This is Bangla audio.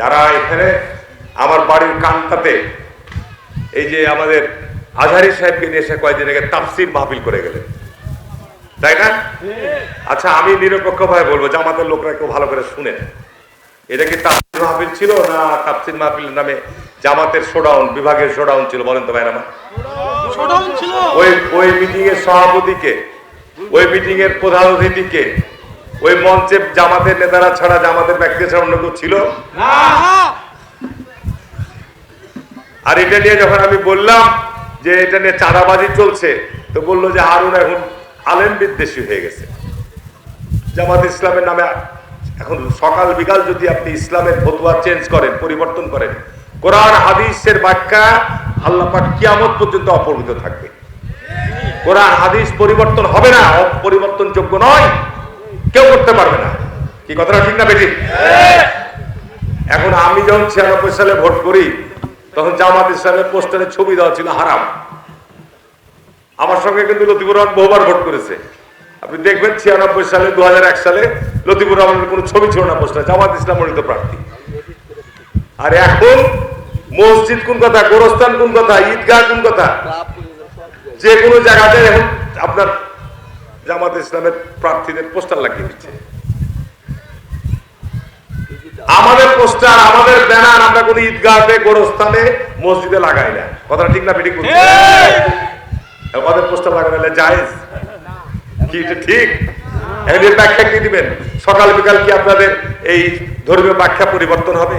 যারা এখানে আমার বাড়ির কানটাতে এই যে আমাদের আজহারি সাহেবকে নিয়ে এসে কয়েকদিন আগে তাফসির মাহফিল করে গেলেন। তাই না? আচ্ছা আমি নিরপেক্ষ ভাবে বলব জামাতের লোকরা কেউ ভালো করে শুনেন এটা কি তাফসির মাহফিল ছিল না তাফসির মাহফিলের নামে জামাতের শোডাউন বিভাগের শোডাউন ছিল বলেন তো আমার? ছিল। ওই ওই মিটিং এর সভাপতিকে ওই মিটিং এর প্রধান অতিথিকে ওই মঞ্চে জামাতের নেতারা ছাড়া জামাতের ব্যক্তি ছাড়া অন্য কেউ ছিল? আর এটা নিয়ে যখন আমি বললাম যে এটা নিয়ে চাঁদাবাজি চলছে তো বলল যে হারুন এখন আলেম বিদ্বেষী হয়ে গেছে। জামাত ইসলামের নামে এখন সকাল বিকাল যদি আপনি ইসলামের ফতুয়া চেঞ্জ করেন পরিবর্তন করেন কোরআন হাদিসের ব্যাখ্যা আল্লাহ পাক কিয়ামত পর্যন্ত অপরিত থাকবে। কোরআন হাদিস পরিবর্তন হবে না পরিবর্তনযোগ্য নয়। কেউ করতে পারবে না। কি কথাটা ঠিক না বেটি এখন আমি যখন ছিয়ানব্বই সালে ভোট করি তখন জামাত ইসলামের পোস্টারে ছবি দেওয়া ছিল হারাম। আমার সঙ্গে কিন্তু লতিফুর রহমান বহুবার ভোট করেছে। আপনি দেখবেন ছিয়ানব্বই সালে দুহাজার এক সালে লতিফুর রহমানের কোনো ছবি ছিল না পোস্টার জামাত ইসলাম মনোনীত প্রার্থী। আর এখন মসজিদ কোন কথা গোরস্থান কোন কথা ঈদগাহ কোন কথা যে কোনো জায়গাতে এখন আপনার জামাত ইসলামের প্রার্থীদের পোস্টার লাগিয়ে দিচ্ছে। আমাদের পোস্টার আমাদের ব্যানার আমরা কোনো ঈদগাহে গোরস্থানে মসজিদে লাগাই না। কথাটা ঠিক না বেটি! আমাদের পোস্টার লাগালে জায়েজ? কি এটা ঠিক? এর ব্যাখ্যা কি দিবেন? সকাল বিকাল কি আপনাদের এই ধর্মীয় ব্যাখ্যা পরিবর্তন হবে?